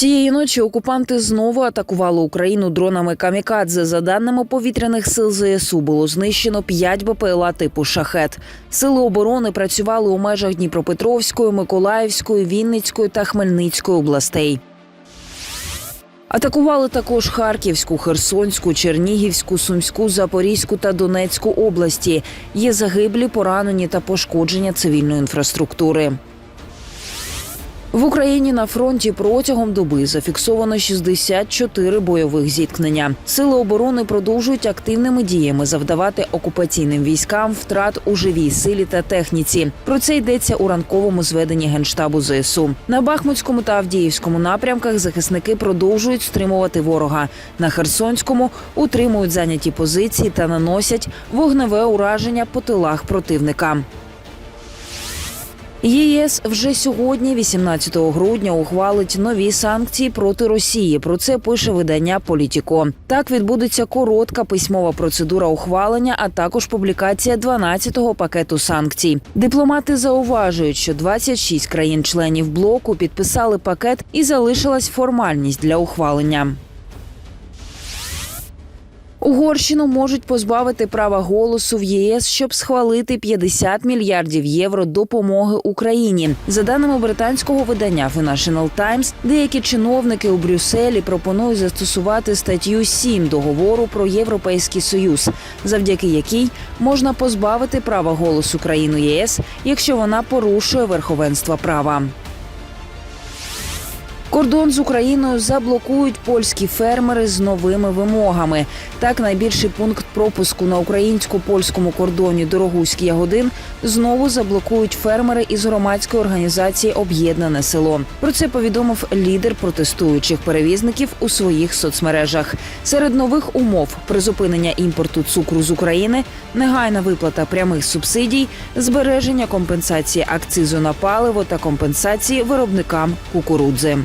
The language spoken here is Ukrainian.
Цієї ночі окупанти знову атакували Україну дронами камікадзе. За даними повітряних сил ЗСУ, було знищено 5 БПЛА типу шахет. Сили оборони працювали у межах Дніпропетровської, Миколаївської, Вінницької та Хмельницької областей. Атакували також Харківську, Херсонську, Чернігівську, Сумську, Запорізьку та Донецьку області. Є загиблі, поранені та пошкодження цивільної інфраструктури. В Україні на фронті протягом доби зафіксовано 64 бойових зіткнення. Сили оборони продовжують активними діями завдавати окупаційним військам втрат у живій силі та техніці. Про це йдеться у ранковому зведенні генштабу ЗСУ. На Бахмутському та Авдіївському напрямках захисники продовжують стримувати ворога. На Херсонському утримують зайняті позиції та наносять вогневе ураження по тилах противника. ЄС вже сьогодні, 18 грудня, ухвалить нові санкції проти Росії. Про це пише видання Політіко. Так відбудеться коротка письмова процедура ухвалення, а також публікація 12-го пакету санкцій. Дипломати зауважують, що 26 країн-членів блоку підписали пакет і залишилась формальність для ухвалення. Угорщину можуть позбавити права голосу в ЄС, щоб схвалити 50 мільярдів євро допомоги Україні. За даними британського видання Financial Times, деякі чиновники у Брюсселі пропонують застосувати статтю 7 договору про європейський союз, завдяки якій можна позбавити права голосу країну ЄС, якщо вона порушує верховенство права. Кордон з Україною заблокують польські фермери з новими вимогами. Так, найбільший пункт пропуску на українсько-польському кордоні Дорогуський Ягодин знову заблокують фермери із громадської організації Об'єднане село. Про це повідомив лідер протестуючих перевізників у своїх соцмережах. Серед нових умов призупинення імпорту цукру з України, негайна виплата прямих субсидій, збереження компенсації акцизу на паливо та компенсації виробникам кукурудзи.